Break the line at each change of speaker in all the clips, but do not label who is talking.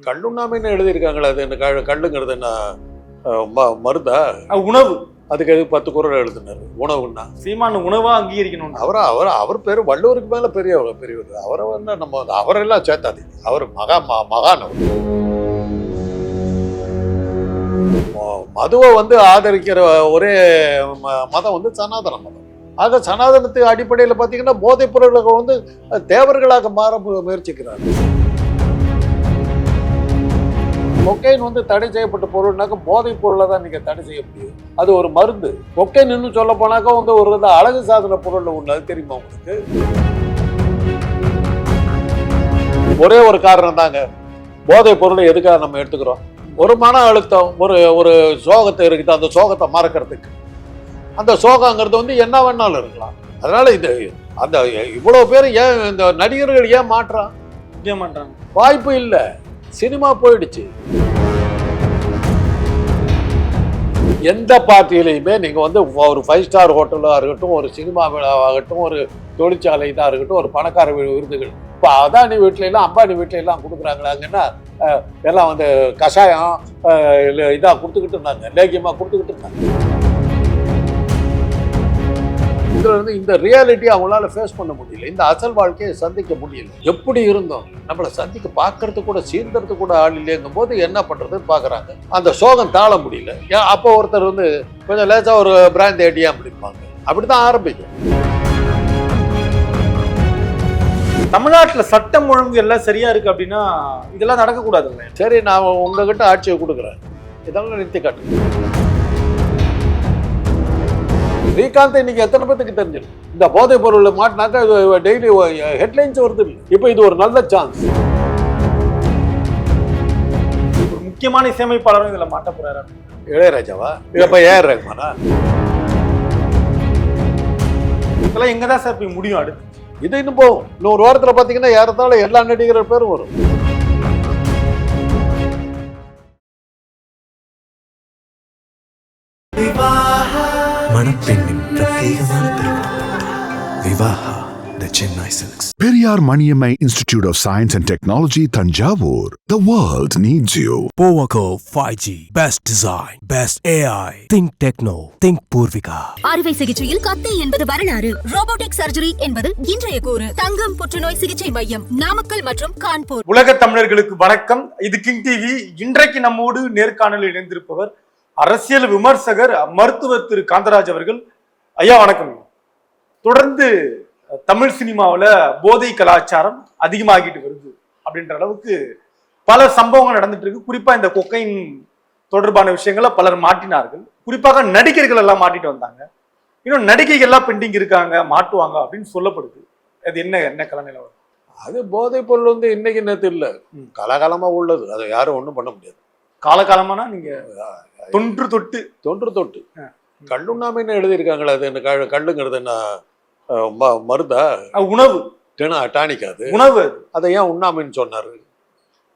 கல்லுண்ணாமைன்னு எழுதியிருக்காங்களே அது என்ன கல் கல்லுங்கிறது என்ன மருந்தா?
உணவு.
அதுக்கு எதுக்கு பத்து குரல் எழுதினாரு? உணவுன்னா?
சீமான உணவா அங்கீகரிக்கணும்
அவர் அவர் அவர் பேர் வள்ளுவருக்கு மேல பெரியவர் பெரியவர். அவரை வந்து நம்ம அவரெல்லாம் சேர்த்தாதீங்க அவர் மகா மகான் மதுவை வந்து ஆதரிக்கிற ஒரே மதம் வந்து சனாதன மதம். ஆக சனாதனத்து அடிப்படையில் பார்த்தீங்கன்னா போதைப் பொருள்கள் வந்து தேவர்களாக மாற மு- முயற்சிக்கிறாங்க கொக்கைன் வந்து தடை செய்யப்பட்ட பொருள்னாக்க போதைப் பொருளை தான் நீங்க தடை செய்ய முடியும். அது ஒரு மருந்து. கொக்கைன் இன்னும் சொல்ல போனாக்கா வந்து ஒரு அழகு சாதன பொருள் ஒண்ணு அது தெரியுமா உங்களுக்கு? ஒரே ஒரு காரணம் தாங்க. போதைப் பொருளை எதுக்காக நம்ம எடுத்துக்கிறோம்? ஒரு மன அழுத்தம் ஒரு ஒரு சோகத்தை இருக்குது? அந்த சோகத்தை மறக்கிறதுக்கு. அந்த சோகங்கிறது வந்து என்ன வேணாலும் இருக்கலாம். அதனால இந்த அந்த இவ்வளவு பேர் ஏன் இந்த நடிகர்கள் ஏன் மாற்றான்
செய்ய மாட்டாங்க
வாய்ப்பு இல்லை. சினிமா போயிடுச்சு. எந்த பார்ட்டியிலையுமே நீங்கள் வந்து ஒரு ஃபைவ் ஸ்டார் ஹோட்டலாக இருக்கட்டும் ஒரு சினிமா விழாவாகட்டும் ஒரு தொழிற்சாலை இதாக இருக்கட்டும் ஒரு பணக்கார விருதுகள். இப்போ அதானி வீட்ல எல்லாம் அம்பானி வீட்ல எல்லாம் கொடுக்குறாங்களாங்கன்னா எல்லாம் வந்து கஷாயம் இதாக கொடுத்துக்கிட்டு இருந்தாங்க லேகியமாக கொடுத்துக்கிட்டு இருந்தாங்க. இதுல இருந்து இந்த ரியாலிட்டி அவங்களால ஃபேஸ் பண்ண முடியல. இந்த அசல் வாழ்க்கையை சந்திக்க முடியல. எப்படி இருந்தோம்? நம்மளை சந்திக்க பார்க்கறதுக்கு கூட சீர்தறதுக்கு கூட ஆள் இல்லைங்கும் போது என்ன பண்றதுன்னு பாக்குறாங்க அந்த சோகம் தாழ முடியல. அப்போ ஒருத்தர் வந்து கொஞ்சம் லேசா ஒரு பிராண்ட் ஏடியா அப்படிம்பாங்க அப்படிதான் ஆரம்பிக்கும்.
தமிழ்நாட்டுல சட்டம் ஒழுங்கு எல்லாம் சரியா இருக்கு அப்படின்னா இதெல்லாம் நடக்கக்கூடாதுங்க
சரி நான் உங்ககிட்ட ஆட்சியை கொடுக்குறேன். இதெல்லாம் நிறுத்தி காட்டு ஸ்ரீகாந்த் இன்னைக்கு எத்தனை பேத்துக்கு தெரிஞ்சிருக்கு இந்த போதைப் பொருள் மாட்டினாக்கா டெய்லி ஹெட்லைன்ஸ் வருது. இல்லை இப்போ இது ஒரு நல்ல சான்ஸ்
ஒரு முக்கியமான இசையமைப்பாளரும் இதுல மாட்ட போறாரு.
இளையராஜாவா? இல்லப்ப ஏஆர் ரஹ்மானா
இதெல்லாம் எங்க தான் சார் போய் முடியும் அடுத்து?
இது இன்னும் போகும். இன்னும் ஒரு வாரத்தில் பார்த்தீங்கன்னா ஏறத்தாழ எல்லா நடிகர் பேரும் வரும்.
மணப்பெண்ணின் பிரத்யேகமான the silks
Periyar Maniammai Institute of Science and Technology, Tanjavur. The world needs you.
Powaco 5G. Best design. Best AI. Think Techno. Think Purvika.
அறுவை சிகிச்சையில் கத்தை என்பது வரலாறு ரோபோட்டிக் சர்ஜரி என்பது இன்றைய கூறு தங்கம் புற்றுநோய் சிகிச்சை மையம் நாமக்கல் மற்றும் கான்பூர்
உலக தமிழர்களுக்கு வணக்கம் இது கிங் டிவி இன்றைக்கு நம்மோடு நேர்காணலில் இணைந்திருப்பவர் அரசியல் விமர்சகர் மருத்துவர் திரு காந்தராஜ் அவர்கள். ஐயா வணக்கம். தொடர்ந்து தமிழ் சினிமாவில் போதை கலாச்சாரம் அதிகமாகிட்டு வருது அப்படின்ற அளவுக்கு பல சம்பவங்கள் நடந்துட்டு இருக்கு. குறிப்பா இந்த கொக்கைன் தொடர்பான விஷயங்களை பலர் மாட்டினார்கள் குறிப்பாக நடிகர்கள் எல்லாம் மாட்டிட்டு வந்தாங்க. இன்னும் நடிகைகள்லாம் பெண்டிங் இருக்காங்க மாட்டுவாங்க அப்படின்னு சொல்லப்படுது. அது என்ன என்ன கல நிலவரம்
அது போதைப் பொருள் வந்து இன்னைக்கு நேற்று இல்லை. காலகாலமாக உள்ளது. அதை யாரும் ஒன்றும் பண்ண முடியாது.
காலகாலமானா நீங்க தொன்று தொட்டு.
தொன்று தொட்டு. கல்லுண்ணாமைன்னு எழுதியிருக்காங்களே? அது என்ன கல் கல்லுங்கிறது என்ன மருந்தா?
அது உணவு.
டெனா டானிக் அது.
உணவு அது.
அதை ஏன் உண்ணாமைன்னு சொன்னார்?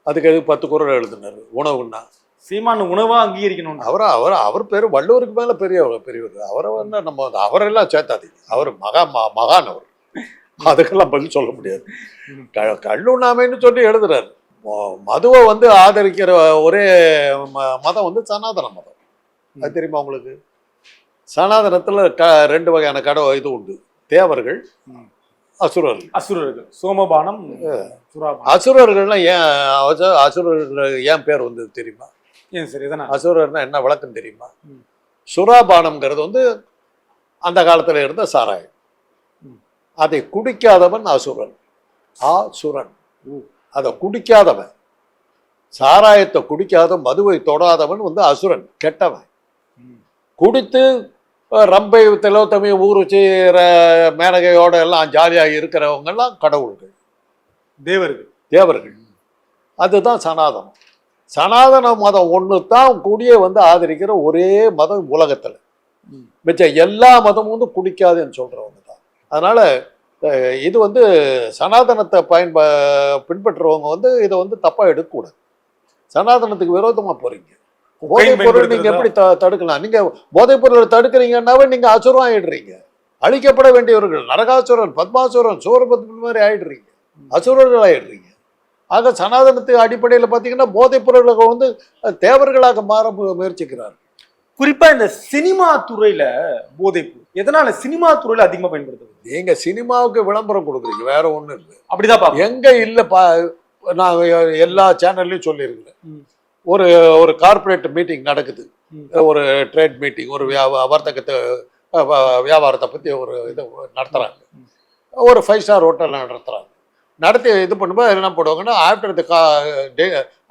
அதுக்கு எதுக்கு பத்து குரல் எழுதினார்? உணவுன்னா.
சீமான உணவா அங்கீகரிக்கணும்
அவர் அவர் அவர் பேர் வள்ளுவருக்கு மேல பெரியவர் பெரியவர். அவரை வந்து நம்ம அவரெல்லாம் சேர்த்தாதீங்க. அவர் மகா மகான் அவர். அதுக்கெல்லாம் பதில் சொல்ல முடியாது. கல்லுண்ணாமைன்னு சொல்லி எழுதுறாரு. மதுவை வந்து ஆதரிக்கிற ஒரே மதம் வந்து சனாதன மதம். அது தெரியுமா உங்களுக்கு? சனாதனத்துல க ரெண்டு வகையான கடை இது உண்டு. தேவர்கள். அசுரர்கள்.
அசுரர்கள். சோமபானம்
அசுரர்கள்லாம் ஏன் அசு- அசுரர்கள் ஏன் பேர் வந்தது தெரியுமா?
ஏன் சரி
அசுரர்னா என்ன விளக்கம் தெரியுமா?
ம்.
சுராபானம்ங்கிறது வந்து அந்த காலத்துல இருந்த சாராயம். அதை குடிக்காதவன் அசுரன். ஆசுரன். அதை குடிக்காதவன் சாராயத்தை குடிக்காத மதுவை தொடாதவன் வந்து அசுரன் கெட்டவன். குடித்து ரம்பை திலோத்தமி ஊருச்சி ர- மேனகையோட எல்லாம் ஜாலியாக இருக்கிறவங்க எல்லாம் கடவுள்கள்.
தேவர்கள்.
தேவர்கள். அதுதான் சனாதனம். சனாதன மதம் ஒன்று தான் குடியை வந்து ஆதரிக்கிற ஒரே மதம் உலகத்தில்.
ம்.
மிச்ச எல்லா மதமும் வந்து குடிக்காதுன்னு சொல்றவங்க தான். அதனால இது வந்து சனாதனத்தை பயன்ப பின்பற்றுறவங்க வந்து இதை வந்து தப்பா எடுக்கக்கூடாது. சனாதனத்துக்கு விரோதமா போறீங்க. போதைப் பொருள் நீங்க எப்படி த- தடுக்கலாம்? நீங்க போதைப் பொருளை தடுக்கிறீங்கன்னாவே நீங்க அசுரம் ஆயிடுறீங்க அழிக்கப்பட வேண்டியவர்கள் நரகாசுரன் பத்மாசுரன் சூரபத்மன் மாதிரி ஆயிடுறீங்க. அசுரர்கள் ஆயிடுறீங்க. ஆக சனாதனத்து அடிப்படையில் பார்த்தீங்கன்னா போதைப் பொருள்களை வந்து தேவர்களாக மாற முயற்சிக்கிறார்
குறிப்பா இந்த சினிமா துறையில போதைப்பு எதனால சினிமா துறையில அதிகமா பயன்படுத்துது
நீங்க சினிமாவுக்கு விளம்பரம் கொடுக்குறீங்க வேற ஒண்ணும் இல்லை.
அப்படிதான்
எங்க இல்ல பா நான் எல்லா சேனல்லையும் சொல்லியிருக்கிறேன்.
ம்.
ஒரு ஒரு கார்ப்பரேட் மீட்டிங் நடக்குது. ஒரு ட்ரேட் மீட்டிங் ஒரு வர்த்தகத்தை வியாபாரத்தை பத்தி ஒரு இது நடத்துறாங்க. ஒரு ஃபைவ் ஸ்டார் ஹோட்டல் நடத்துறாங்க. நடத்தி இது பண்ணும்போது என்ன பண்ணுவாங்கன்னா ஆஃப்டர் த கா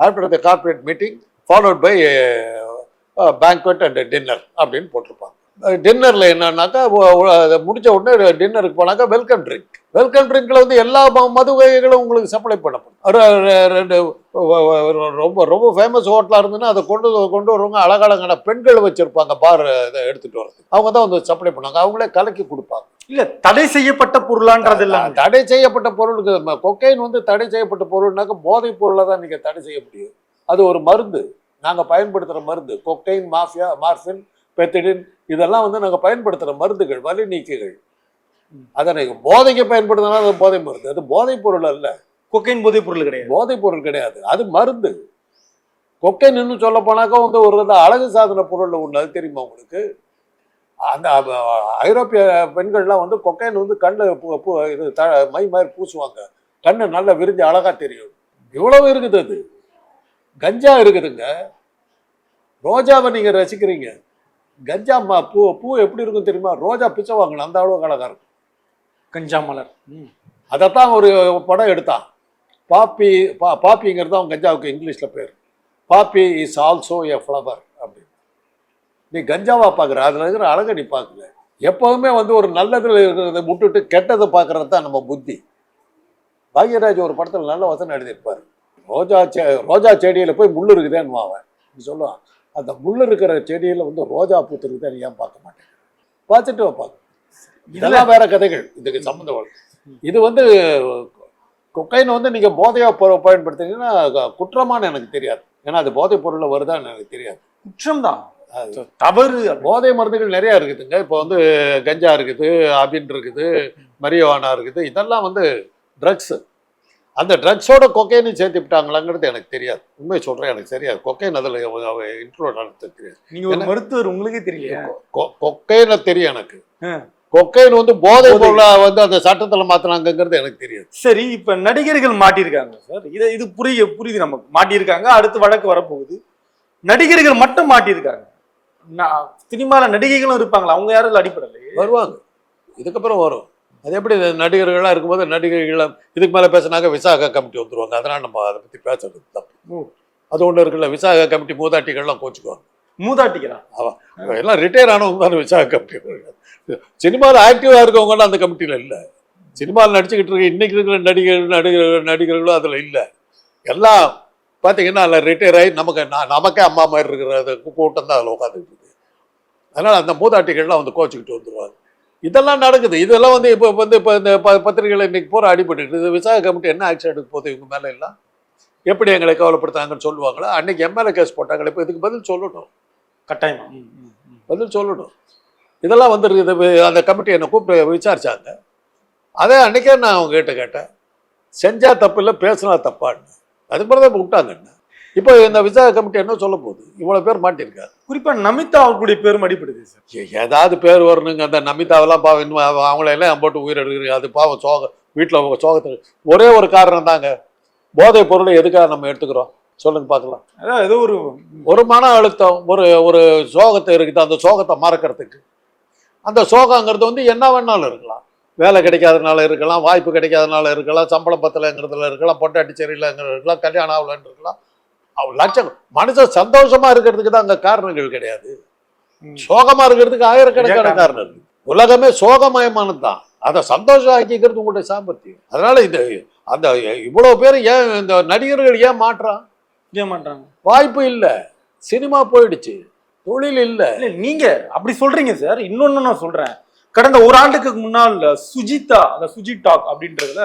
after the corporate meeting followed by banquet and dinner அப்படின்னு போட்டிருப்பாங்க. டின்னரில் என்னன்னாக்கா முடிச்ச உடனே டின்னருக்கு போனாக்கா வெல்கம் ட்ரிங்க் வெல்கம் ட்ரிங்க்ல வந்து எல்லா மது வகைகளும் உங்களுக்கு சப்ளை பண்ணப்படும். ரெண்டு ரொம்ப ரொம்ப ஃபேமஸ் ஹோட்டலாக இருந்ததுன்னா அதை கொண்டு கொண்டு வருவாங்க. அழகழகான பெண்கள் வச்சிருப்பாங்க பார் இதை எடுத்துட்டு வரது அவங்க தான் வந்து சப்ளை பண்ணுவாங்க. அவங்களே கலக்கி கொடுப்பாங்க.
இல்ல தடை செய்யப்பட்ட பொருளான்றது இல்ல.
தடை செய்யப்பட்ட பொருளுக்கு கொக்கைன் வந்து தடை செய்யப்பட்ட பொருள்னாக்க போதைப் பொருளை தான் நீங்க தடை செய்ய முடியும். அது ஒரு மருந்து. நாங்க பயன்படுத்துற மருந்து. கொக்கைன் மாஃபியா மார்பின் பெத்திடின் இதெல்லாம் வந்து நாங்க பயன்படுத்துற மருந்துகள் வலி நீக்கிகள். அதை நீங்க போதைக்கு பயன்படுத்தினா அது போதை மருந்து. அது போதைப் பொருள் அல்ல.
கொக்கைன் போதைப் பொருள் கிடையாது.
போதைப் பொருள் கிடையாது. அது மருந்து. கொக்கைன் இன்னும் சொல்ல போனாக்கா வந்து ஒரு அழகு சாதன பொருள் ஒன்று அது தெரியுமா உங்களுக்கு? அந்த ஐரோப்பிய பெண்கள்லாம் வந்து கொக்கைன் வந்து கண்ணில் இது த மை மாதிரி பூசுவாங்க. கண்ணு நல்லா விரிஞ்சு அழகா தெரியும். இவ்வளவு இருக்குது அது. கஞ்சா இருக்குதுங்க. ரோஜாவை நீங்க ரசிக்கிறீங்க. கஞ்சா மா பூ பூ எப்படி இருக்கும் தெரியுமா? ரோஜா பிச்சை வாங்கணும் அந்த அளவுக்கு அழகா இருக்கும்.
கஞ்சா மலர்.
அதைத்தான் ஒரு படம் எடுத்தான். பாப்பி பா பாப்பிங்கிறது அவன் கஞ்சாவுக்கு இங்கிலீஷில் பேர். Poppy is also a flower அப்படின்னு. நீ கஞ்சாவா பார்க்குற அதில் இருக்கிற அழகை நீ பார்க்கல எப்போவுமே வந்து ஒரு நல்லதில் இருக்கிறத விட்டுட்டு கெட்டதை பார்க்கறது தான் நம்ம புத்தி. பாக்யராஜ் ஒரு படத்தில் நல்ல வசனம் எழுதியிருப்பார். ரோஜா செ ரோஜா செடியில் போய் முள் இருக்குதேன்னு அவன். சொல்லுவான் அந்த முள் இருக்கிற செடியில் வந்து ரோஜா பூத்து இருக்குதேன்னு ஏன் பார்க்க மாட்டேன்? பார்த்துட்டு வைப்பாங்க இதெல்லாம் வேற கதைகள். இதுக்கு சம்மந்தம் இது வந்து கொக்கைன் வந்து நீங்க போதையா பொ- பயன்படுத்துனீங்கன்னா க- குற்றமான்னு எனக்கு தெரியாது. ஏன்னா அது போதைப் பொருள்ல வருதான்னு எனக்கு தெரியாது.
குற்றம் தான் தவறு
போதை மருந்துகள் நிறைய இருக்குதுங்க. இப்போ வந்து கஞ்சா இருக்குது அபின் இருக்குது மரியோவானா இருக்குது. இதெல்லாம் வந்து ட்ரக்ஸ் அந்த ட்ரக்ஸோட கொக்கைனையும் சேர்த்து விட்டாங்களாங்கிறது எனக்கு தெரியாது. உண்மை சொல்றேன் எனக்கு தெரியாது. கொக்கைன் அதில் இன்க்ளூட் ஆனது தெரியாது.
நீங்க ஒரு மருத்துவர் உங்களுக்கே தெரியல
கொக்கைனை தெரியும் எனக்கு. கொக்கைன் வந்து போதை. பொருளா வந்து அந்த சட்டத்துல மாத்தினாங்கிறது எனக்கு தெரியாது.
சரி இப்ப நடிகர்கள் மாட்டியிருக்காங்க சார். இது இது புரிய புரியுது நமக்கு. மாட்டியிருக்காங்க அடுத்து வழக்கு வரப்போகுது. நடிகர்கள் மட்டும் மாட்டியிருக்காங்க. சினிமால நடிகைகளும் இருப்பாங்களா? அவங்க யாரும் அடிப்படலை
வருவாங்க. இதுக்கப்புறம் வரும். அது எப்படி இந்த நடிகர்கள்லாம் இருக்கும்போது நடிகர்கள் இதுக்கு மேலே பேசினாக்க விசாக கமிட்டி வந்துருவாங்க. அதனால் நம்ம அதை பற்றி பேசுறது தப்பு. அது ஒன்று இருக்குல்ல விசாக கமிட்டி மூதாட்டிகள்லாம் கோச்சுக்குவாங்க.
மூதாட்டிகளா?
எல்லாம் ரிட்டையர் ஆனவங்க தானே விசாக கமிட்டி. சினிமாவில் ஆக்டிவாக இருக்கவங்கலாம் அந்த கமிட்டியில் இல்லை. சினிமாவில் நடிச்சுக்கிட்டு இருக்க இன்னைக்கு இருக்கிற நடிகர்கள் நடிகர்கள் நடிகர்களும் அதில் இல்லை. எல்லாம் பார்த்தீங்கன்னா அதில் ரிட்டையர் ஆகி நமக்கு நா- நமக்கே அம்மா மாதிரி இருக்கிற அது கூட்டம் தான் அதில் உட்காந்துட்டு இருக்கு. அதனால் அந்த மூதாட்டிகள்லாம் வந்து கோச்சிக்கிட்டு வந்துருவாங்க. இதெல்லாம் நடக்குது. இதெல்லாம் வந்து இப்போ வந்து இப்போ இந்த ப பத்திரிகைகள் இன்னைக்கு பூரா அடிபட்டு இது விசாக கமிட்டி என்ன ஆக்ஷன் எடுக்க போகுது? இவங்க மேலே எல்லாம்? எப்படி எங்களை கவலைப்படுத்தாங்கன்னு சொல்லுவாங்களா? அன்னைக்கு எம்எல்ஏ கேஸ் போட்டாங்களே இப்போ இதுக்கு பதில் சொல்லணும்
கட்டாயமா.
பதில் சொல்லணும் இதெல்லாம் வந்துருக்குது வி- அந்த கமிட்டி என்னை கூப்பிட்டு விசாரிச்சாங்க. அதே அன்னைக்கே நான் அவங்க கிட்ட கேட்டேன். செஞ்சா தப்பு இல்லை பேசினா தப்பான்னு. அதுக்கு பிறகு தான் விட்டாங்க என்ன? இப்போ இந்த விசாரணை கமிட்டி என்ன சொல்ல போகுது? இவ்வளோ பேர் மாட்டியிருக்காரு.
குறிப்பா நமிதா அவர்களுடைய பேரும் அடிப்படுது சார்.
ஏதாவது பேர் வரணுங்க. அந்த நமிதாவெல்லாம் பாவம் இன்னும் அவ- அவங்களையெல்லாம் போட்டு உயிரெடுக்கிறீங்க அது பாவம் சோக வீட்டில் அவங்க சோகத்தில் ஒரே ஒரு காரணம் தாங்க. போதைப் பொருளை எதுக்காக நம்ம எடுத்துக்கிறோம்? சொல்லுங்க பார்க்கலாம்.
அதான் ஏதோ ஒரு
ஒரு மன அழுத்தம் ஒரு ஒரு சோகத்தை இருக்குது. அந்த சோகத்தை மறக்கிறதுக்கு. அந்த சோகங்கிறது வந்து என்ன வேணாலும் இருக்கலாம். வேலை கிடைக்காதனால இருக்கலாம் வாய்ப்பு கிடைக்காதனால இருக்கலாம் சம்பளம் பத்தலைங்கிறதுல இருக்கலாம் பொட்டாட்டி சரியில்லைங்கிறது இருக்கலாம் கல்யாணம் ஆகலன்னு இருக்கலாம். லட்சம் மனுஷன் சந்தோஷமா இருக்கிறதுக்கு தான் அங்க காரணங்கள் கிடையாது. சோகமா இருக்கிறதுக்கு ஆயிரக்கணக்கான காரணம் இருக்கு. உலகமே சோகமயமானது தான். அதை சந்தோஷம் ஆக்கிக்கிறது உங்களுடைய சாமர்த்தியம் அதனால இந்த அந்த இவ்வளவு பேர் ஏன் இந்த நடிகர்கள் ஏன் மாற்றான்
ஏன் மாட்டாங்க
வாய்ப்பு இல்லை. சினிமா போயிடுச்சு. தொழில் இல்லை.
இல்ல நீங்க அப்படி சொல்றீங்க சார். இன்னொன்னு நான் சொல்றேன். கடந்த ஒரு ஆண்டுக்கு முன்னால் சுஜிதா அந்த சுஜி டாக் அப்படின்றதுல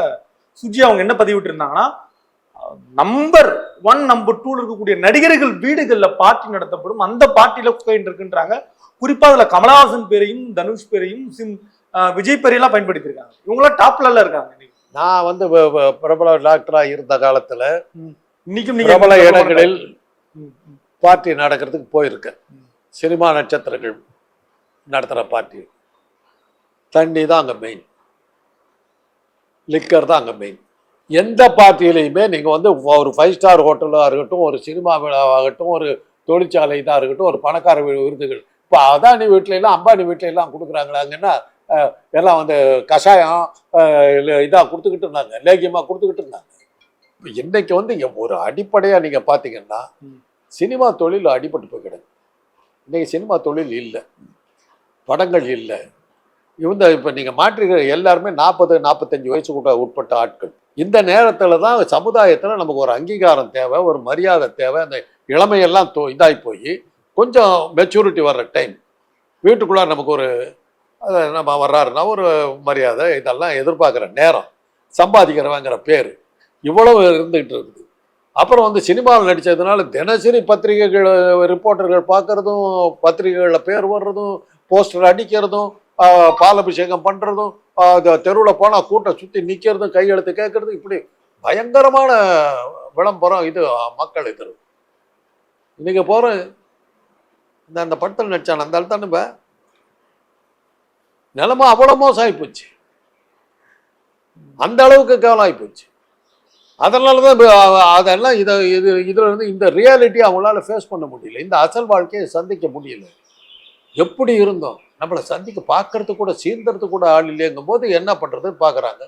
சுஜி அவங்க என்ன பதிவிட்டு இருந்தாங்கன்னா நம்பர் ஒன் நம்பர் டூல இருக்கக்கூடிய நடிகர்கள் வீடுகள்ல பார்ட்டி நடத்தப்படும். அந்த பார்ட்டியில குக்கைன் இருக்குன்றாங்க. குறிப்பா அதுல கமலஹாசன் பேரையும் தனுஷ் பேரையும் சிம் விஜய் பேரையெல்லாம் பயன்படுத்தியிருக்காங்க. இவங்களாம் டாப்ல இருக்காங்க.
நான் வந்து பிரபல டாக்டரா இருந்த காலத்துல
இன்னைக்கும் நீங்க
பிரபல இடங்களில். பார்ட்டி நடக்கிறதுக்கு போயிருக்கேன். சினிமா நட்சத்திரங்கள் நடத்துகிற பார்ட்டி தண்ணி தான் அங்கே மெயின் லிக்கர் தான் அங்கே மெயின் எந்த பார்ட்டியிலையுமே நீங்கள் வந்து ஒரு ஃபைவ் ஸ்டார் ஹோட்டலாக இருக்கட்டும் ஒரு சினிமா விழாவாகட்டும் ஒரு தொழிற்சாலை இதாக இருக்கட்டும் ஒரு பணக்கார விருதுகள். இப்போ அதானி வீட்ல எல்லாம் அம்பானி வீட்ல எல்லாம் கொடுக்குறாங்களாங்கன்னா எல்லாம் வந்து கஷாயம் இதாக கொடுத்துக்கிட்டு இருந்தாங்க லேகியமாக கொடுத்துக்கிட்டு இருந்தாங்க. இப்ப இன்னைக்கு வந்து ஒரு அடிப்படையாக நீங்கள் பார்த்தீங்கன்னா சினிமா தொழில் அடிபட்டு போய் கிடக்கு இன்னைக்கு சினிமா தொழில் இல்லை. படங்கள் இல்லை. இவங்க இப்போ நீங்கள் மாற்றுகிற எல்லாருமே நாற்பது நாற்பத்தஞ்சு வயசு கூட உட்பட்ட ஆட்கள். இந்த நேரத்தில் தான் சமுதாயத்தில் நமக்கு ஒரு அங்கீகாரம் தேவை ஒரு மரியாதை தேவை அந்த இளமையெல்லாம் தோ இதாகி போய் கொஞ்சம் மெச்சூரிட்டி வர்ற டைம் வீட்டுக்குள்ளே நமக்கு ஒரு நம்ம வர்றாருன்னா ஒரு மரியாதை இதெல்லாம் எதிர்பார்க்குற நேரம் சம்பாதிக்கிறவங்கிற பேர் இவ்வளவு இருந்துகிட்டு இருக்குது. அப்புறம் வந்து சினிமாவில் நடித்ததுனால தினசரி பத்திரிகைகள் ரிப்போர்ட்டர்கள் பார்க்குறதும் பத்திரிகைகளில் பேர் வர்றதும் போஸ்டர் அடிக்கிறதும் பாலபிஷேகம் பண்ணுறதும் தெருவில் போனால் கூட்டம் சுற்றி நிற்கிறதும் கையெழுத்து கேட்கறதும் இப்படி பயங்கரமான விளம்பரம் இது மக்கள் இது. இன்னைக்கு போகிற இந்த அந்த படத்தில் நடித்தான் அந்த ஆள் தானே இப்ப? அவ்வளோ மோசம் போச்சு. அந்த அளவுக்கு கேவலம் ஆகி போச்சு அதனால தான் அதெல்லாம் இதை இது இதில் இருந்து இந்த ரியாலிட்டியை அவங்களால ஃபேஸ் பண்ண முடியல. இந்த அசல் வாழ்க்கையை சந்திக்க முடியல. எப்படி இருந்தோம்? நம்மளை சந்திக்க பார்க்கறதுக்கு கூட சீர்தறதுக்கு கூட ஆள் இல்லைங்கும் போது என்ன பண்ணுறதுன்னு பார்க்குறாங்க.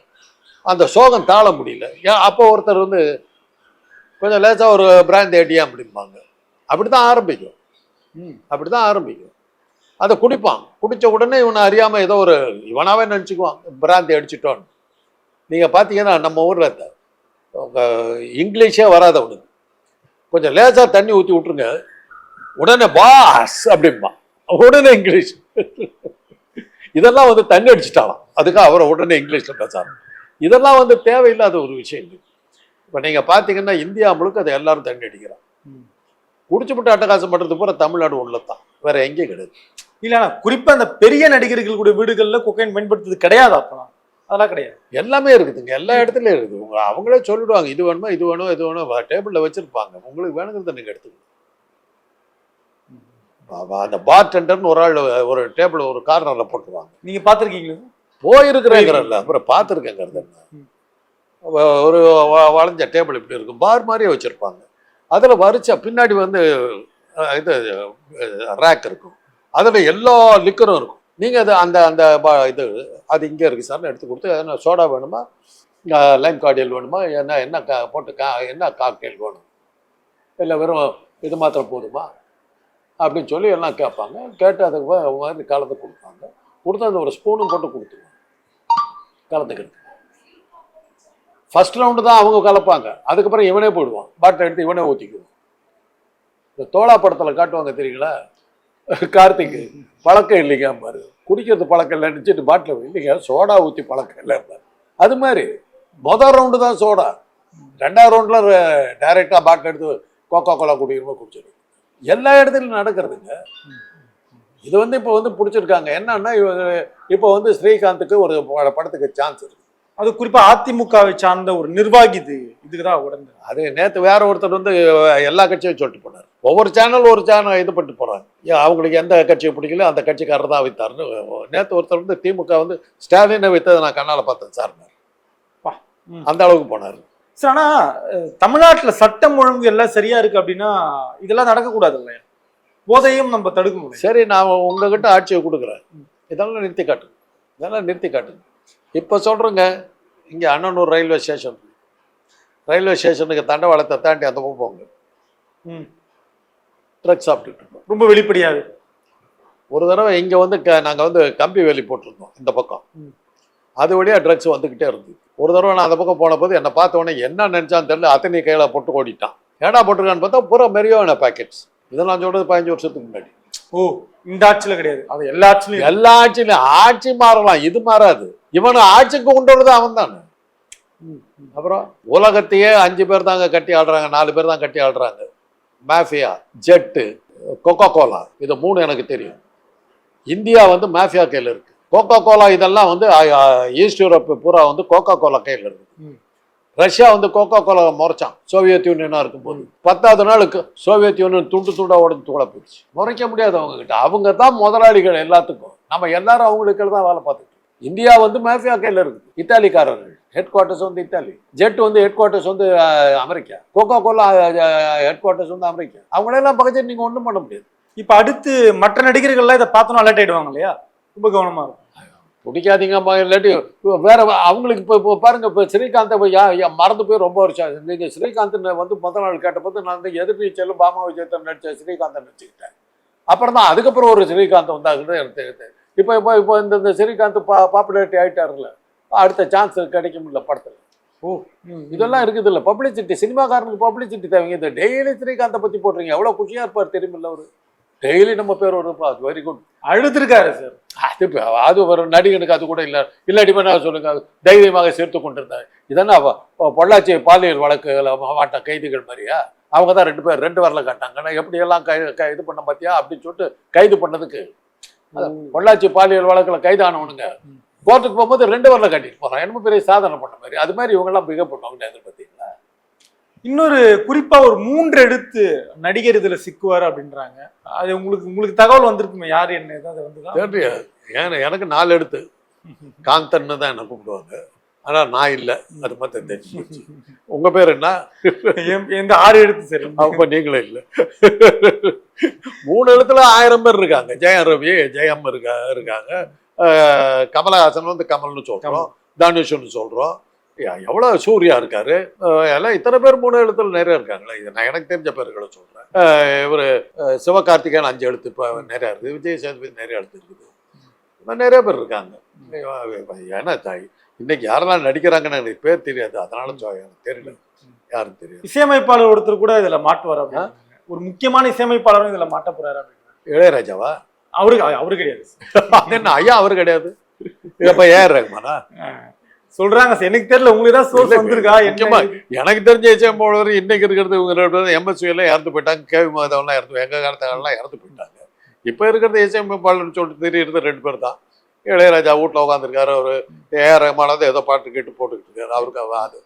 அந்த சோகம் தாழ முடியல. ஏன் அப்போ ஒருத்தர் வந்து கொஞ்சம் லேசாக ஒரு பிராண்ட் ஏடியா அப்படிம்பாங்க அப்படி தான் ஆரம்பிக்கும்.
ம்.
அப்படி தான் ஆரம்பிக்கும். அதை குடிப்பான். குடித்த உடனே இவனை அறியாமல் ஏதோ ஒரு இவனாவே நினச்சிக்குவான் பிராந்தி அடிச்சிட்டோன்னு. நீங்கள் பார்த்தீங்கன்னா நம்ம ஊரில் இங்கிலீஷே வராத அவனுக்கு கொஞ்சம் லேசாக தண்ணி ஊற்றி விட்ருங்க உடனே பாஸ் அப்படிம்பா உடனே இங்கிலீஷ். இதெல்லாம் வந்து தண்ணி அடிச்சிட்டாலாம் அதுக்காக அவரை உடனே இங்கிலீஷில் பேசாரு இதெல்லாம் வந்து தேவையில்லாத ஒரு விஷயம் இது. இப்போ நீங்கள் பார்த்தீங்கன்னா இந்தியா முழுக்க அதை எல்லாரும் தண்ணி அடிக்கிறான்
ம்.
குடிச்சுப்பட்டு அட்டகாசம் பண்ணுறது பூரா தமிழ்நாடு உள்ளதான் வேற எங்கேயும் கிடையாது.
இல்ல ஆனா குறிப்பா அந்த பெரிய நடிகர்கள் கூட வீடுகள்ல கொக்கைன் பயன்படுத்துறது கிடையாது அப்பலாம் அதெல்லாம் கிடையாது.
எல்லாமே இருக்குதுங்க. எல்லா இடத்துலயும் இருக்குது. உங்க அவங்களே சொல்லிடுவாங்க. இது வேணுமா இது வேணும் இது வேணும். டேபிளில் வச்சிருப்பாங்க. உங்களுக்கு வேணுங்கிறத நீங்கள் எடுத்துக்கணும். அந்த பார் டெண்டர்னு ஒரு ஆள் ஒரு டேபிள் ஒரு கார்னரில் போட்டுருவாங்க.
நீங்க பாத்திருக்கீங்களா
போயிருக்கிறேங்கிறல்ல அப்புறம் பார்த்துருக்கேங்கிறது என்ன? ஒரு வளைஞ்ச டேபிள் இப்படி இருக்கும். பார் மாதிரியே வச்சுருப்பாங்க. அதில் வரிச்சா பின்னாடி வந்து இது ரேக் இருக்கும். அதில் எல்லா லிக்கரும் இருக்கும். நீங்கள் அது அந்த அந்த பா- இது அது இங்கே இருக்குது சார்னு எடுத்து கொடுத்து என்ன சோடா வேணுமா? லைம் கார்டியல் வேணுமா? என்ன என்ன கா போட்டு கா என்ன காக்டெயில் வேணும்? இல்லை வெறும் இது மாத்திரம் போதுமா? அப்படின்னு சொல்லி எல்லாம் கேட்பாங்க. கேட்டு அதுக்கு மாதிரி கலந்து கொடுப்பாங்க. கொடுத்து அந்த ஒரு ஸ்பூனும் போட்டு கொடுத்துருவாங்க. கலந்துக்கிறது ஃபஸ்ட் ரவுண்டு தான் அவங்க கலப்பாங்க. அதுக்கப்புறம் இவனே போயிடுவான். பாட்டில் எடுத்து இவனே ஊற்றிக்குவான் இந்த தோலா படத்தில் காட்டுவாங்க தெரியுங்களா? கார்த்திக் பழக்கம் இல்லைங்க பாரு. குடிக்கிறது பழக்கம் இல்லை நினச்சிட்டு பாட்டில் இல்லைங்க சோடா ஊற்றி பழக்கம் இல்லை பாரு. அது மாதிரி மொதல் ரவுண்டு தான் சோடா. ரெண்டாவது ரவுண்டில் டைரெக்டாக பாட்டில் எடுத்து கோகோ கோலா குடிக்கிறோமோ குடிச்சிடும். எல்லா இடத்துலையும் நடக்கிறதுங்க. இது வந்து இப்போ வந்து பிடிச்சிருக்காங்க. என்னன்னா இப்போ வந்து ஸ்ரீகாந்துக்கு ஒரு படத்துக்கு சான்ஸ் இருக்கு.
அது குறிப்பா அதிமுகவை சார்ந்த ஒரு நிர்வாகி இது இதுக்குதான் உடனே.
அது நேற்று வேற ஒருத்தர் வந்து எல்லா கட்சியும் சொல்லிட்டு போனார். ஒவ்வொரு சேனல் ஒரு சேனல் இது பண்ணிட்டு போறாங்க ஏன் அவங்களுக்கு எந்த கட்சியை பிடிக்கல அந்த கட்சிக்காரர் தான் வித்தாருன்னு நேற்று ஒருத்தர் வந்து திமுக வந்து ஸ்டாலினை வித்ததை நான் கண்ணால் பார்த்தேன் சார். அந்த அளவுக்கு போனார்.
சார் ஆனா அஹ், தமிழ்நாட்டுல சட்டம் ஒழுங்கு எல்லாம் சரியா இருக்கு அப்படின்னா இதெல்லாம் நடக்கக்கூடாது இல்லையா போதையும் நம்ம தடுக்க முடியும்
சரி நான் உங்ககிட்ட ஆட்சியை கொடுக்குறேன். இதெல்லாம் நிறுத்தி காட்டுங்க இதெல்லாம் நிறுத்தி காட்டுங்க இப்போ சொல்கிறேங்க இங்கே அண்ணனூர் ரயில்வே ஸ்டேஷன். ரயில்வே ஸ்டேஷனுக்கு தண்டவாளத்தை தாண்டி அந்த பக்கம் போங்க.
ம்.
ட்ரக் சாப்பிட்டுட்டு
ரொம்ப வெளிப்படையாது.
ஒரு தடவை இங்கே வந்து க நாங்கள் வந்து கம்பி வேலி போட்டிருந்தோம் இந்த பக்கம். அது வழியாக ட்ரக்ஸ் வந்துக்கிட்டே இருந்தது. ஒரு தடவை நான் அந்த பக்கம் போன போது என்னை பார்த்த உடனே என்ன நினச்சான்னு தெரியல. அத்தனை கையில் போட்டு ஓடிட்டான். ஏடா போட்டிருக்கான்னு பார்த்தா பூரா மெரியோன பேக்கெட்ஸ் இதெல்லாம் சொல்றது பதினஞ்சு வருஷத்துக்கு முன்னாடி.
ஓ இந்த ஆட்சியில கிடையாது. அது எல்லா ஆட்சியிலும்
எல்லா ஆட்சியிலும் ஆட்சி மாறலாம் இது மாறாது. இவனை ஆட்சிக்கு கொண்டு வரது அவன் தானே. அப்புறம்? உலகத்தையே அஞ்சு பேர் தாங்க கட்டி ஆடுறாங்க நாலு பேர் தான் கட்டி ஆடுறாங்க மாஃபியா ஜெட்டு கொக்கோ கோலா இது மூணு எனக்கு தெரியும். இந்தியா வந்து மாஃபியா கையில் இருக்கு. கோகா கோலா இதெல்லாம் வந்து ஈஸ்ட் யூரோப் பூரா வந்து கோகா கோலா கையில் இருக்குது
ம்.
ரஷ்யா வந்து கோகா கோலா முறைச்சான். சோவியத் யூனியனா இருக்கும்போது. பத்தாவது நாளுக்கு சோவியத் யூனியன் துண்டு துண்டா உடஞ்சு தூள போயிடுச்சு முறைக்க முடியாது அவங்க கிட்ட அவங்க தான் முதலாளிகள் எல்லாத்துக்கும். நம்ம எல்லாரும் அவங்களுக்கு தான் வேலை பார்த்துட்டு. இந்தியா வந்து மாஃபியா கையில் இருக்குது இத்தாலிக்காரர்கள். ஹெட் குவார்ட்டர்ஸ் வந்து இத்தாலி. ஜெட் வந்து ஹெட் குவார்ட்டர்ஸ் வந்து America. Coca Cola headquarters வந்து அமெரிக்கா. அவங்களெல்லாம் பக்கத்து நீங்க ஒன்றும் பண்ண முடியாது.
இப்ப அடுத்து மற்ற நடிகர்கள்லாம் இதை பார்த்தோன்னா அலர்ட் ஆயிடுவாங்க இல்லையா? ரொம்ப கவனமா இருக்கும்.
பிடிக்காதீங்கம்மா இல்லாட்டி வேற அவங்களுக்கு இப்போ இப்போ பாருங்க இப்போ ஸ்ரீகாந்தை மறந்து போய் ரொம்ப வருஷம் நீங்கள் ஸ்ரீகாந்த் வந்து முதல் நாள் கேட்டபோது நான் வந்து எதிர்நீச்சலும் பாமா விஜயத்தன் நடிச்ச ஸ்ரீகாந்தை நடிச்சுக்கிட்டேன் அப்புறம் தான் அதுக்கப்புறம் ஒரு ஸ்ரீகாந்த் வந்தாங்கன்னு எனக்கு தெரியுது. இப்போ இப்போ இப்போ இந்த இந்த ஸ்ரீகாந்த் பா பாப்புலாரிட்டி ஆகிட்டாருல்ல அடுத்த சான்ஸ் கிடைக்கும்ல படத்தில்.
ஓ.
இதெல்லாம் இருக்குது இல்லை பப்ளிசிட்டி சினிமாக்காரனுக்கு பப்ளிசிட்டி தேவைங்க. இந்த டெய்லி ஸ்ரீகாந்தை பற்றி போடுறீங்க எவ்வளோ குஷியாக இருப்பார் தெரியுமில்ல அவர். டெய்லி நம்ம பேர் வருப்பா வெரி குட்
அழுதுருக்காரு சார்
அது அது ஒரு நடிகனுக்கு அது கூட இல்லை. இல்லாட்டி நான் சொல்லுங்க தைரியமாக சேர்த்து கொண்டிருந்தாங்க இதென்ன பொள்ளாச்சி பாலியல் வழக்குகளை மாவட்ட கைதிகள் மாதிரியா? அவங்க தான் ரெண்டு பேர் ரெண்டு வரல காட்டாங்க நான் எப்படியெல்லாம் கை கை இது பண்ண பார்த்தியா அப்படின்னு சொல்லிட்டு கைது பண்ணதுக்கு. அது பொள்ளாச்சி பாலியல் வழக்கில் கைது ஆனவனுங்க கோர்ட்டுக்கு போகும்போது ரெண்டு வரல காட்டிட்டு போகிறான் என்னமோ பெரிய சாதனை பண்ண மாதிரி. அது மாதிரி இவங்கெல்லாம் பிகப் பண்ணுவாங்க எதிர் பார்த்தீங்களா
இன்னொரு குறிப்பா ஒரு மூன்று எடுத்து நடிகர் இதுல சிக்குவார் அப்படின்றாங்க. அது உங்களுக்கு உங்களுக்கு தகவல் வந்திருக்குமே யார் என்ன ஏதாவது
தெரியல ஏன்னா எனக்கு நாலு எடுத்து. காந்தன்னு தான் என்ன கூப்பிடுவாங்க. ஆனால் நான் இல்லை. அது மட்டும் தெரிஞ்சு. உங்க பேர் என்ன?
எந்த ஆறு எடுத்து சரி.
அப்ப நீங்களும் இல்லை. மூணு இடத்துல ஆயிரம் பேர் இருக்காங்க. ஜெயம் ரவி ஜெயம் இருக்கா இருக்காங்க. கமலஹாசன் வந்து கமல்னு சொல்றோம். தனுஷ்னு சொல்றோம். எ- எவ்வளவு சூர்யா இருக்காரு? எல்லாம் இத்தனை பேர் மூணு எழுத்துல நிறைய இருக்காங்களே. இது நான் எனக்கு தெரிஞ்ச பேர்களை சொல்றேன். அஹ் இவரு சிவகார்த்திகேயன் அஞ்சு எழுத்து இப்போ நிறைய இருக்குது. விஜய் சேதுபதி நிறைய எழுத்து இருக்குது. இந்த நிறைய பேர் இருக்காங்க. ஏன்னா தாய் இன்னைக்கு யாரெல்லாம் நடிக்கிறாங்கன்னு எனக்கு பேர் தெரியாது. அதனால எனக்கு தெரியல. யாரும் தெரியாது.
இசையமைப்பாளர் ஒருத்தர் கூட இதுல மாட்டுவார் அப்படின்னு ஒரு முக்கியமான இசையமைப்பாளரும் இதுல மாட்ட போறாரு அப்படின்னு.
இளையராஜாவா?
அவருக்கு அவரு கிடையாது.
அது என்ன ஐயா அவர் கிடையாது? இப்ப ஏஆர் ரஹ்மானா
சொல்றாங்க சார். எனக்கு தெரியல உங்களுக்கு தான் சோர்ஸ் வந்திருக்கா
முக்கியமா எனக்கு தெரிஞ்ச இசையம் போலவர் இன்னைக்கு இருக்கிறது இவங்க ரெண்டு பேரும் எம்எஸ்வி எல்லாம் இறந்து போயிட்டாங்க. கேவி மாதவன்லாம் இறந்து எங்க காலத்துலாம் இறந்து போயிட்டாங்க. இப்ப இருக்கிறது இசையமைப்பாளர்னு சொல்லிட்டு தெரியுறது ரெண்டு பேர் தான். இளையராஜா வீட்டில் உட்காந்துருக்காரு அவர் ஏஆர் ரஹ்மானது ஏதோ பாட்டு கேட்டு போட்டுக்கிட்டு இருக்காரு அவருக்கு அவ- அது.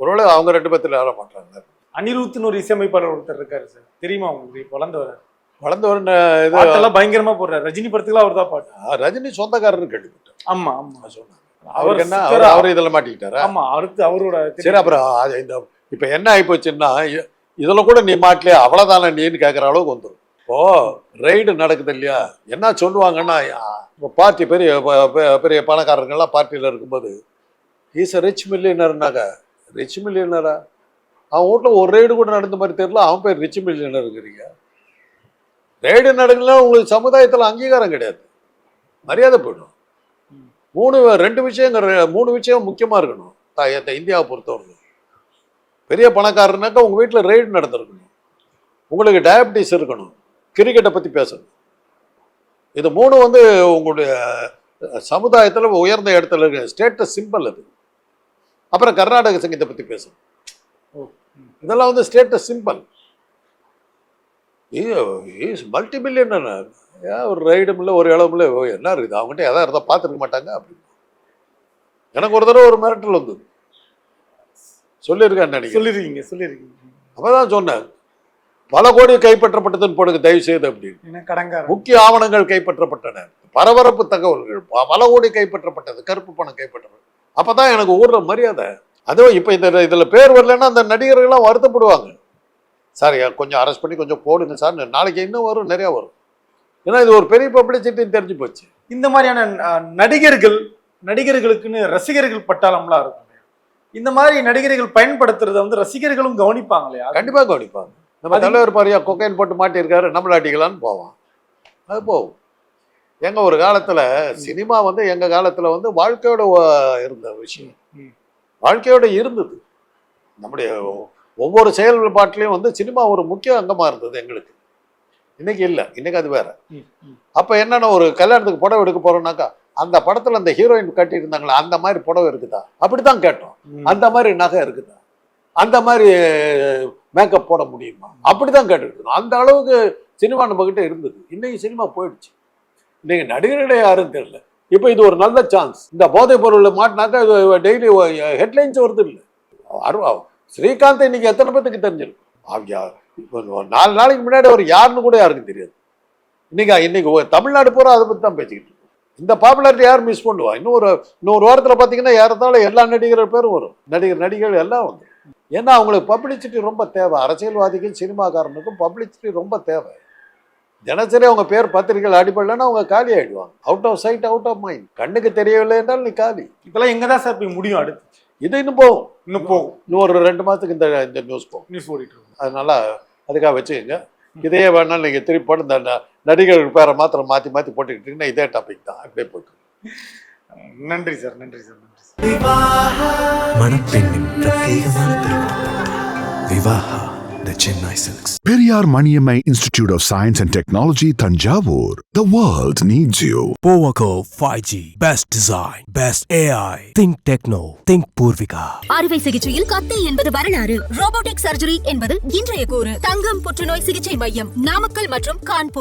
ஒருவேளை அவங்க ரெண்டு பேர்த்துல யார மாட்டாங்க
அனிருத்னு ஒரு இசையமைப்பாளர் ஒருத்தர் இருக்காரு சார். தெரியுமா உங்களுக்கு? வளர்ந்தவர்.
வளர்ந்தவர் இது
பயங்கரமா போடுறாரு. ரஜினி படத்துக்குலாம் அவர் தான் பாட்டு
ரஜினி சொந்தக்காரர் கேட்டுக்கிட்டேன்
ஆமா ஆமா.
சொன்னாங்க அவருக்கு என்ன? அவர் அவர் இதில் மாட்டிக்கிட்டாரா?
ஆமா அடுத்து அவரோட
சரி அப்புறம் இந்த இப்போ என்ன ஆகிப்போச்சுன்னா இதுல கூட நீ மாட்டலையா? அவ்வளோதானே நீன்னு கேட்குற அளவுக்கு வந்துடும் இப்போ ரைடு நடக்குது இல்லையா? என்ன சொல்லுவாங்கன்னா இப்போ பார்ட்டி பெரிய பெரிய பணக்காரர்கள்லாம் பார்ட்டியில் இருக்கும்போது ஈஸ் ரிச் மில்லியனர்னாக்க ரிச் மில்லியனரா அவன் வீட்டில் ஒரு ரைடு கூட நடந்த மாதிரி தெரியல. அவன் பேர் ரிச் மில்லியனருங்கிறீங்க ரைடு நடக்கல உங்களுக்கு சமுதாயத்தில் அங்கீகாரம் கிடையாது. மரியாதை போயிடும். மூணு ரெண்டு விஷயங்கிற மூணு விஷயம் முக்கியமாக இருக்கணும். இந்தியாவை பொறுத்தவரைக்கும். பெரிய பணக்காரனாக்கா உங்கள் வீட்டில் ரைடு நடந்திருக்கணும். உங்களுக்கு டயபிட்டிஸ் இருக்கணும். கிரிக்கெட்டை பற்றி பேசணும். இது மூணு வந்து உங்களுடைய சமுதாயத்தில் உயர்ந்த இடத்துல இருக்க ஸ்டேட்டஸ் சிம்பிள் அது. அப்புறம் கர்நாடக சங்கீதத்தை பற்றி பேசணும். இதெல்லாம் வந்து status simple is multi billionaire ஏன் ஒரு ரைடும் இல்லை ஒரு இளவும் இல்லை? என்ன இருக்குது? அவங்ககிட்ட எதாவது இருந்தால் பார்த்துருக்க மாட்டாங்க அப்படின்னு எனக்கு ஒரு தடவை ஒரு மிரட்டல் வந்தது. சொல்லியிருக்கேன் நினைக்கிறேன்
சொல்லிருக்கீங்க சொல்லிருக்கீங்க
அப்பதான் சொன்னேன். பல கோடி கைப்பற்றப்பட்டதுன்னு போடுங்க தயவு செய்து அப்படின்னு முக்கிய ஆவணங்கள் கைப்பற்றப்பட்டன. பரபரப்பு தகவல்கள் பல கோடி கைப்பற்றப்பட்டது கருப்பு பணம் கைப்பற்றப்பட்டது அப்பதான் எனக்கு ஊர்ல மரியாதை. அதுவும் இப்ப இந்த இதுல பேர் வரலன்னா அந்த நடிகர்கள்லாம் வருத்தப்படுவாங்க. சார் கொஞ்சம் அரெஸ்ட் பண்ணி கொஞ்சம் போடுங்க சார். நாளைக்கு இன்னும் வரும் நிறைய வரும். ஏன்னா இது ஒரு பெரிய பப்ளிசிட்டின்னு தெரிஞ்சு போச்சு.
இந்த மாதிரியான நடிகர்கள் நடிகர்களுக்குன்னு ரசிகர்கள் பட்டாளம்லாம் இருக்கும்? இந்த மாதிரி நடிகர்கள் பயன்படுத்துறத வந்து ரசிகர்களும் கவனிப்பாங்க இல்லையா?
கண்டிப்பா கவனிப்பாங்க. நம்ம தலைவர் பாரியா கொக்கைன் போட்டு மாட்டியிருக்காரு நம்மள அடிக்கலான்னு போவான். அது போகும். எங்க ஒரு காலத்துல சினிமா வந்து எங்க காலத்துல வந்து வாழ்க்கையோட இருந்த விஷயம். வாழ்க்கையோட இருந்தது. நம்முடைய ஒவ்வொரு செயல்பாட்டிலையும் வந்து சினிமா ஒரு முக்கிய அங்கமா இருந்தது எங்களுக்கு. இன்னைக்கு இல்லை. இன்னைக்கு அது வேற. அப்ப என்னன்னா ஒரு கல்யாணத்துக்கு புடவை எடுக்க போறோம்னாக்கா அந்த படத்துல அந்த ஹீரோயின் கட்டி இருந்தாங்களா அந்த மாதிரி புடவை இருக்குதா? அப்படித்தான் கேட்டோம்.
ம்.
அந்த மாதிரி நகை இருக்குதா? அந்த மாதிரி மேக்கப் போட முடியுமா? அப்படிதான் கேட்டுட்டு இருந்தோம். அந்த அளவுக்கு சினிமா நம்ம கிட்ட இருந்தது. இன்னைக்கு சினிமா போயிடுச்சு. இன்னைக்கு நடிகர்களே யாரும் தெரியல. இப்போ இது ஒரு நல்ல சான்ஸ் இந்த போதைப் பொருள் மாட்டினாக்கா டெய்லி ஹெட்லைன்ஸ் வருது இல்லை. அருவா ஸ்ரீகாந்த் இன்னைக்கு எத்தனை பேத்துக்கு தெரிஞ்சிருக்கும் அவங்க இப்போ ஒரு நாலு நாளைக்கு முன்னாடி அவர் யாருன்னு கூட யாருக்கும் தெரியாது. இன்னைக்கு இன்னைக்கு ஒரு தமிழ்நாடு பூரா அதை பற்றி தான் பேசிக்கிட்டு இருக்கோம். இந்த பாப்புலாரிட்டி யார் மிஸ் பண்ணுவா? இன்னும் ஒரு இன்னொரு வாரத்தில் பார்த்தீங்கன்னா ஏறத்தாழ எல்லா நடிகர்கள் பேரும் வரும். நடிகர் நடிகர்கள் எல்லாம் வந்து. ஏன்னா அவங்களுக்கு பப்ளிசிட்டி ரொம்ப தேவை. அரசியல்வாதிக்கும் சினிமாக்காரனுக்கும் பப்ளிசிட்டி ரொம்ப தேவை. தினசரி அவங்க பேர் பத்திரிகைகள் அடிப்படலைன்னா அவங்க காலி ஆயிடுவாங்க. Out of sight out of mind கண்ணுக்கு தெரியவில்லை என்றால் நீ காலி.
இதெல்லாம் எங்கே தான் சார் போய் முடியும் அடுத்து.
இது இன்னும் போகும்.
இன்னும் போகும்.
இன்னும் ஒரு ரெண்டு மாதத்துக்கு இந்த இந்த நியூஸ் போகும்.
நியூஸ் ஓடிட்டு இருக்கும்.
அதனால அதுக்காக வச்சுக்கோங்க. இதையே வேணாலும் நீங்கள் திருப்பி போட்டு இந்த ந- நடிகர்கள் பேரை மாத்திரம் மாற்றி மாற்றி போட்டுக்கிட்டீங்கன்னா இதே டாபிக் தான். அப்படியே போயிட்டு
நன்றி சார் நன்றி சார் நன்றி சார்.
மணப்பெண்ணின் பிரத்யேகமான Vivaha the Chennai silks
Periyar Maniammai Institute of Science and Technology, Tanjavur. The world needs you.
Powaco 5G. Best design. Best AI. Think techno. Think Purvika.
அறுவை சிகிச்சையில் கத்தை என்பது வரலாறு ரோபோட்டிக் சர்ஜரி என்பது இன்றைய கூறு தங்கம் புற்றுநோய் சிகிச்சை மையம் நாமக்கல் மற்றும் கான்பூர்